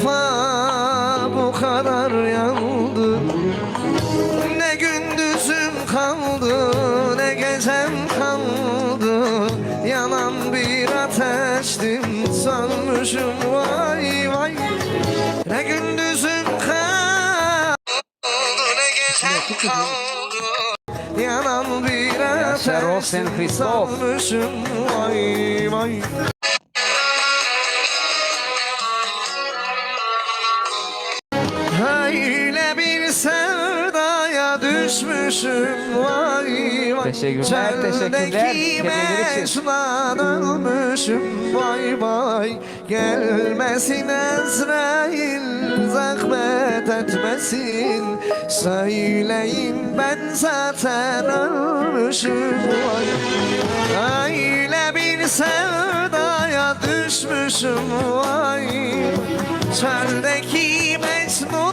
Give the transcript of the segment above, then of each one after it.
kafa bu kadar yandı. Ne gündüzüm kaldı ne gecem kaldı. Yanan bir ateştim sönmüşüm vay vay. Ne gündüzüm kaldı ne gecem kaldı. Yanan bir ateştim sönmüşüm vay vay düşmüşüm vay vay. Teşekkürler, teşekkürler. Hediyeler için. Mecnun'dan ölmüşüm vay vay. Gelmesin Ezrail zahmet etmesin. Söyleyin ben zaten ölmüşüm. Vay Öyle bir sevdaya düşmüşüm. Vay Çöldeki Mecnun'a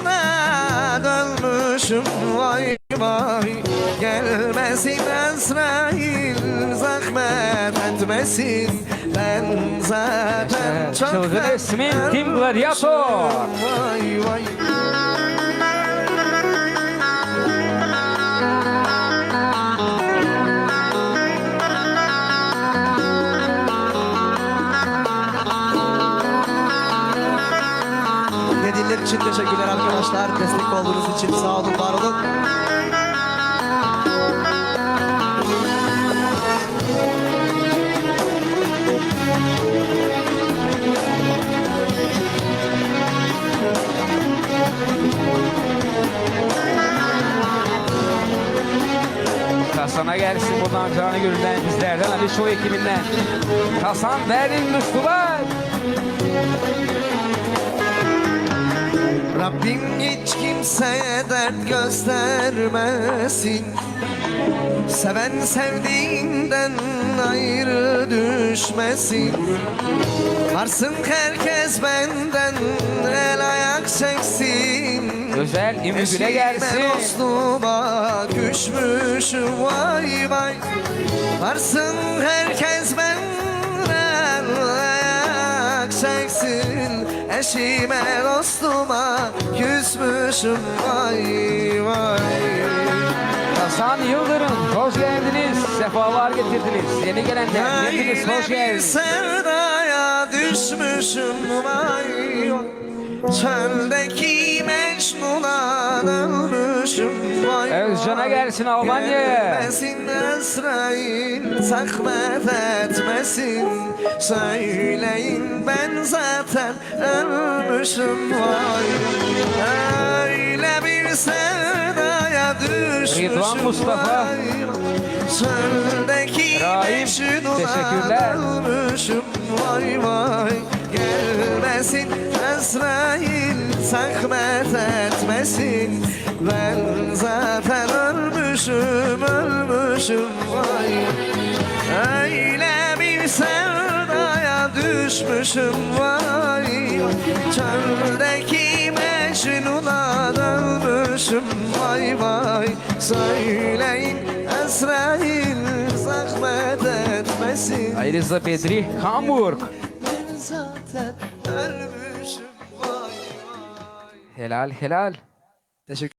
dönmüşüm vay vay Gelmesin Ezrail zahmet etmesin. Ben zaten çok çılgın ismin Tim Gladiator. Vay vay için teşekkürler arkadaşlar. Destek olduğunuz için sağ olun, var olun. Hasan'a gelsin buradan canı gönülden bizlerden Ali Show ekibinden. Hasan verin Müslüman. Rabbim hiç kimseye dert göstermesin. Seven sevdiğinden ayrı düşmesin. Varsın herkes benden el ayak çeksin. Özel Eşime gelsin. dostuma küsmüşüm vay vay. Varsın herkes benden Eşime dostuma küsmüşüm vay vay Hasan Yıldırım hoş geldiniz. Sefalar getirdiniz. Yeni gelenler hepiniz hoş geldiniz. sevdaya düşmüşüm vay Çöldeki Mecnun'a dönmüşüm Özcan'a gelsin Almanya'ya. Gelmesin Ezrail zahmet etmesin Söyleyin ben zaten ölmüşüm vay Öyle bir sevdaya düşmüşüm Rıdvan Mustafa. vay Rahim, teşekkürler. dönmüşüm vay vay Gelmesin Ezrail zahmet etmesin Ben zaten ölmüşüm ölmüşüm. Vay. Öyle bir sevdaya düşmüşüm. Vay. Çöldeki Mecnun'a dönmüşüm vay vay. Söyleyin Ezrail zahmet etmesin. Ayrıca Bedri Hamburg. ben zaten ölmüşüm. Helal helal. Teşekkür